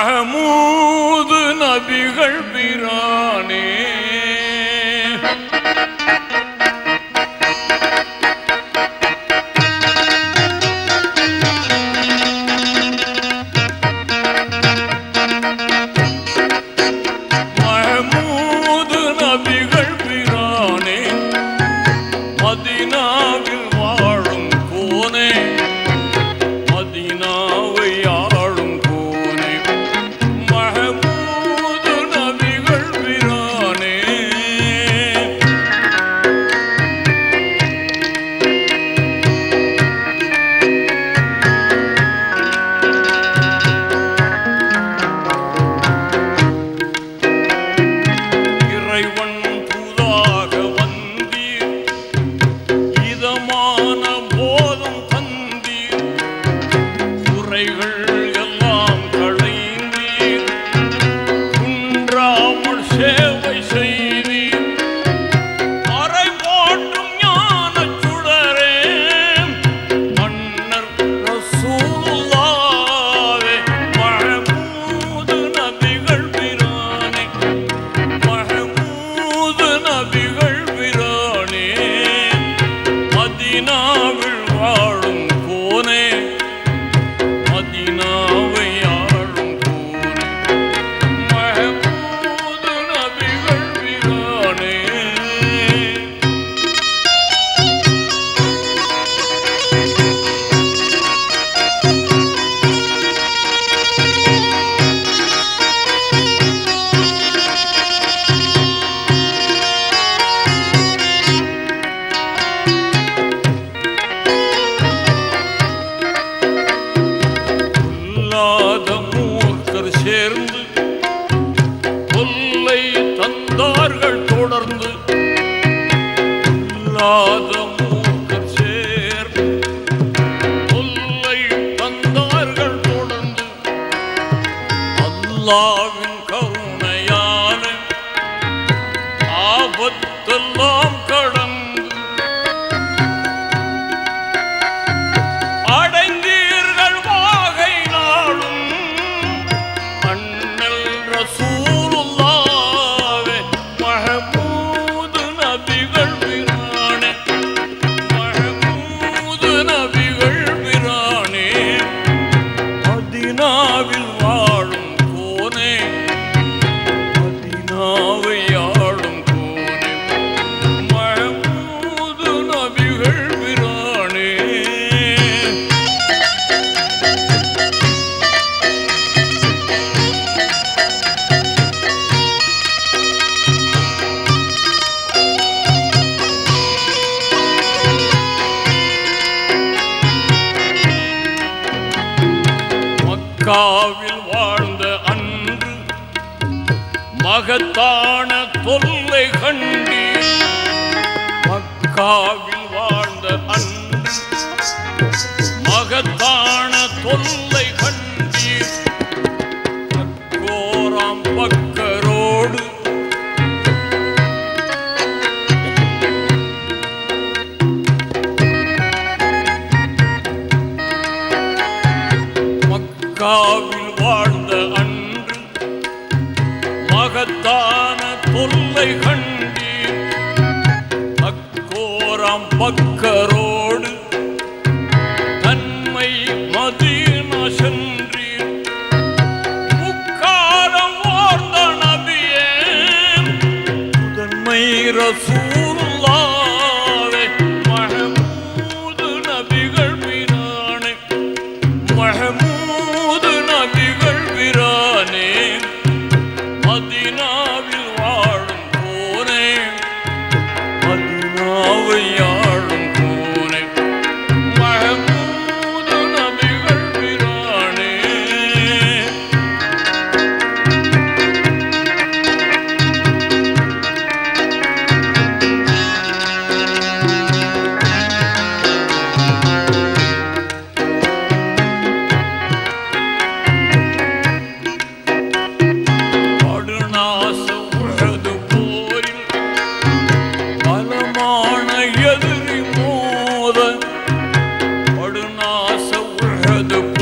عمودنا بغير love is love. மகத்தான தொல்லை கண்டீர். மக்காவில் வாழ்ந்த அன்று மகத்தான தொல்லை макарон. do